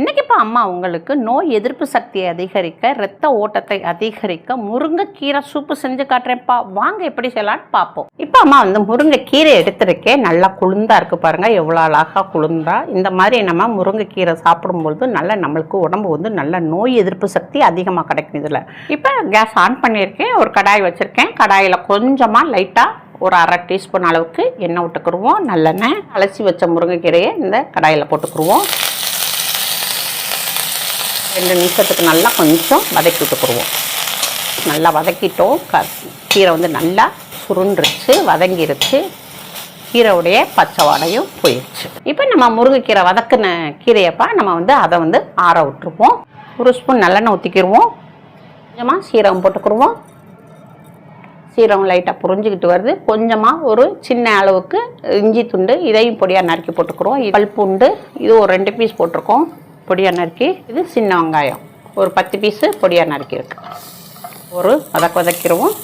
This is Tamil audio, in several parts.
இன்றைக்கி இப்போ அம்மா உங்களுக்கு நோய் எதிர்ப்பு சக்தியை அதிகரிக்க இரத்த ஓட்டத்தை அதிகரிக்க முருங்கைக்கீரை சூப்பு செஞ்சு காட்டுறேன்ப்பா. வாங்க எப்படி செய்யலான்னு பார்ப்போம். இப்போ அம்மா வந்து முருங்கைக்கீரை எடுத்திருக்கேன். நல்லா குளிர்ந்தா இருக்கு பாருங்க. எவ்வளோ அழகாக குளிர்ந்தா இந்த மாதிரி நம்ம முருங்கைக்கீரை சாப்பிடும்பொழுது நல்ல நம்மளுக்கு உடம்பு வந்து நல்ல நோய் எதிர்ப்பு சக்தி அதிகமாக கிடைக்கும் இதில். இப்போ கேஸ் ஆன் பண்ணியிருக்கேன். ஒரு கடாய் வச்சுருக்கேன். கடாயில் கொஞ்சமாக லைட்டாக ஒரு அரை டீஸ்பூன் அளவுக்கு எண்ணெய் விட்டுக்குருவோம் நல்லெண்ணெய் அலசி வச்ச முருங்கைக்கீரையை இந்த கடாயில் போட்டுக்குருவோம் ரெண்டு நிமிஷத்துக்கு நல்லா கொஞ்சம் வதக்கி விட்டுக்குருவோம் நல்லா வதக்கிட்டோம். க கீரை வந்து நல்லா சுருண்டுருச்சு வதங்கிருச்சு. கீரையுடைய பச்சை வாடையும் போயிடுச்சு இப்போ நம்ம முருங்கைக்கீரை வதக்கின கீரையப்பா நம்ம வந்து அதை வந்து ஆற விட்டுருப்போம் ஒரு ஸ்பூன் நல்லெண்ணெய் ஊற்றிக்கிடுவோம் கொஞ்சமாக சீரகம் போட்டுக்கிடுவோம் சீரகம் லைட்டாக புரிஞ்சுக்கிட்டு வருது. கொஞ்சமாக ஒரு சின்ன அளவுக்கு இஞ்சி துண்டு இதையும் பொடியாக நறுக்கி போட்டுக்கிறோம் பல்புண்டு இது ஒரு ரெண்டு பீஸ் போட்டிருக்கோம். பொடியாக நறுக்கி இது சின்ன வெங்காயம். ஒரு பத்து பீஸு பொடியாக நறுக்கி இருக்கு ஒரு வதக்க வதக்கிடுவோம்.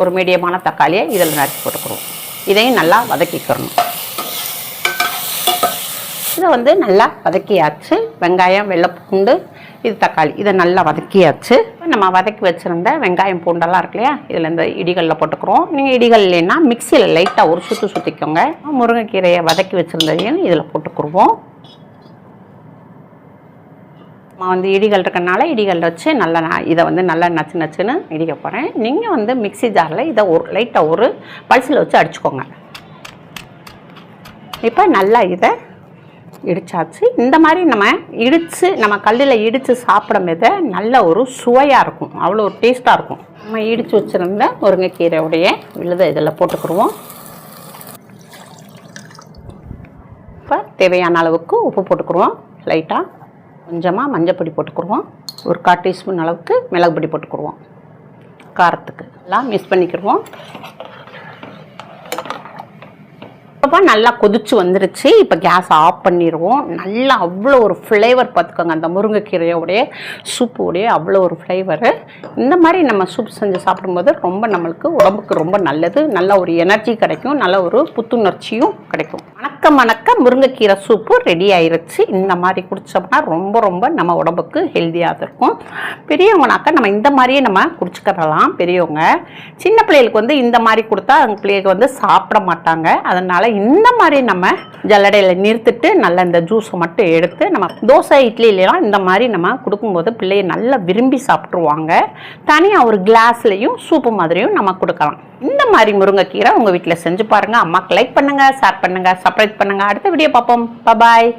ஒரு மீடியமான தக்காளியை இதில் நறுக்கி போட்டுக்கிறோம் இதையும் நல்லா வதக்கிக்கிறணும் இதை வந்து நல்லா வதக்கியாச்சு. வெங்காயம் வெள்ளை பூண்டு இது தக்காளி. இதை நல்லா வதக்கியாச்சு. நம்ம வதக்கி வச்சுருந்த வெங்காயம் பூண்டெல்லாம் இருக்கு இல்லையா? இதில் இந்த இடிகளில் போட்டுக்கிறோம். நீங்கள் இடிகள் இல்லைன்னா மிக்சியில் லைட்டாக ஒரு சுற்று சுற்றிக்கோங்க முருங்கைக்கீரையை வதக்கி வச்சுருந்ததையும் இதில் போட்டுக்குருவோம். நான் வந்து இடிகள் இருக்கறனால இடிகள் வச்சு நல்லா இதை வந்து நல்லா நச்சு நச்சுன்னு இடிக்க போகிறேன் நீங்கள் வந்து மிக்ஸி ஜாரில் இதை ஒரு லைட்டாக ஒரு பல்சில் வச்சு அடிச்சுக்கோங்க. இப்போ நல்லா இதை இடித்தாச்சு இந்த மாதிரி நம்ம இடித்து நம்ம கல்லில் இடித்து சாப்பிடும் போது நல்ல ஒரு சுவையாக இருக்கும். அவ்வளோ ஒரு டேஸ்ட்டாக இருக்கும். நம்ம இடித்து வச்சுருந்த முருங்கைக்கீரையுடைய விழுதை இதில் போட்டுக்கிடுவோம். இப்போ தேவையான அளவுக்கு உப்பு போட்டுக்கிடுவோம். லைட்டாக கொஞ்சமாக மஞ்சப்பொடி போட்டுக்கிடுவோம். ஒரு கால் டீஸ்பூன் அளவுக்கு மிளகு பொடி போட்டுக்கிடுவோம். காரத்துக்கு எல்லாம் மிக்ஸ் பண்ணிக்கிடுவோம். இப்போ நல்லா கொதிச்சு வந்துருச்சு. இப்போ கேஸ் ஆஃப் பண்ணிடுவோம் நல்லா அவ்வளோ ஒரு ஃப்ளேவர் பார்த்துக்கோங்க அந்த முருங்கைக்கீரையோடைய சூப்புடைய அவ்வளோ ஒரு ஃப்ளேவரு இந்த மாதிரி நம்ம சூப் செஞ்சு சாப்பிடும்போது ரொம்ப நம்மளுக்கு உடம்புக்கு ரொம்ப நல்லது. நல்ல ஒரு எனர்ஜி கிடைக்கும். நல்ல ஒரு புத்துணர்ச்சியும் கிடைக்கும். மணக்க வணக்கம். முருங்கைக்கீரை சூப்பு ரெடி ஆயிருச்சு. இந்த மாதிரி குடித்தோம்னா ரொம்ப ரொம்ப நம்ம உடம்புக்கு ஹெல்த்தியாக இருக்கும். பெரியவங்கனாக்கா நம்ம இந்த மாதிரியே நம்ம குடிச்சுக்கிறலாம் பெரியவங்க சின்ன பிள்ளைகளுக்கு வந்து இந்த மாதிரி கொடுத்தா அவங்க பிள்ளைகளுக்கு வந்து சாப்பிட மாட்டாங்க. அதனால் இந்த மாதிரி நம்ம ஜல்லடையில் நிறுத்திட்டு நல்லா இந்த ஜூஸை மட்டும் எடுத்து நம்ம தோசை இட்லிலாம் இந்த மாதிரி நம்ம கொடுக்கும்போது பிள்ளைய நல்லா விரும்பி சாப்பிட்ருவாங்க தனியாக ஒரு கிளாஸ்லேயும் சூப்பு மாதிரியும் நம்ம கொடுக்கலாம். இந்த மாதிரி முருங்கைக்கீரை உங்கள் வீட்டில் செஞ்சு பாருங்கள் அம்மாவுக்கு லைக் பண்ணுங்கள் ஷேர் பண்ணுங்கள் சப்ஸ்கிரைப் பண்ணுங்கள் அடுத்த வீடியோ பார்ப்போம். பாய்